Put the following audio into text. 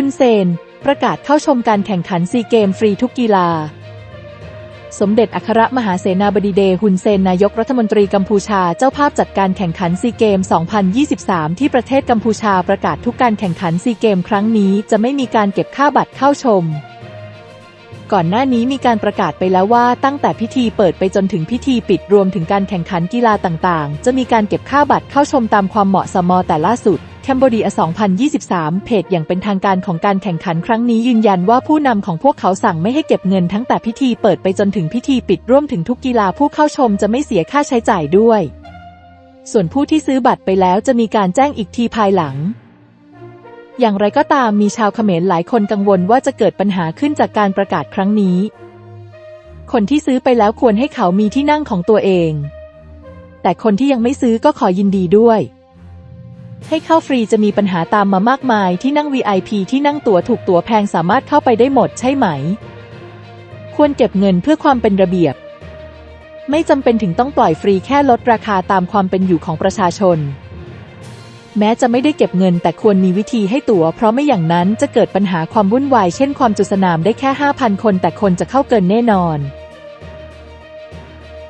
ฮุนเซน ประกาศเข้าชมการแข่งขันซีเกมฟรีทุกกีฬา สมเด็จอัครมหาเสนาบดีเดฮุนเซนนายกรัฐมนตรีกัมพูชาเจ้าภาพจัดการแข่งขันซีเกม 2023 ที่ประเทศกัมพูชาประกาศทุกการแข่งขันซีเกมครั้งนี้จะไม่มีการเก็บค่าบัตรเข้าชม ก่อนหน้านี้มีการประกาศไปแล้วว่าตั้งแต่พิธีเปิดไปจนถึงพิธีปิดรวมถึงการแข่งขันกีฬาต่างๆ จะมีการเก็บค่าบัตรเข้าชมตามความเหมาะสมแต่ล่าสุดแคนเบเดีย2023 เพจอย่างเป็นทางการของการแข่งขันครั้งนี้ยืนยันว่าผู้นำของพวกเขาสั่งไม่ให้เก็บเงินทั้งแต่พิธีเปิดไปจนถึงพิธีปิดร่วมถึงทุกกีฬาผู้เข้าชมจะไม่เสียค่าใช้จ่ายด้วย ส่วนผู้ที่ซื้อบัตรไปแล้วจะมีการแจ้งอีกทีภายหลัง อย่างไรก็ตามมีชาวเขมรหลายคนกังวลว่าจะเกิดปัญหาขึ้นจากการประกาศครั้งนี้ คนที่ซื้อไปแล้วควรให้เขามีที่นั่งของตัวเอง แต่คนที่ยังไม่ซื้อก็ขอยินดีด้วย ให้เข้าฟรีจะมีปัญหาตามมามากมายที่นั่ง VIP ที่นั่งตั๋วถูกตั๋วแพงสามารถเข้าไปได้หมดใช่ไหม ควรเก็บเงินเพื่อความเป็นระเบียบ ไม่จำเป็นถึงต้องปล่อยฟรีแค่ลดราคาตามความเป็นอยู่ของประชาชน แม้จะไม่ได้เก็บเงินแต่ควรมีวิธีให้ตั๋ว เพราะไม่อย่างนั้นจะเกิดปัญหาความวุ่นวายเช่นความจุสนามได้แค่ 5,000 คนแต่คนจะเข้าเกินแน่นอน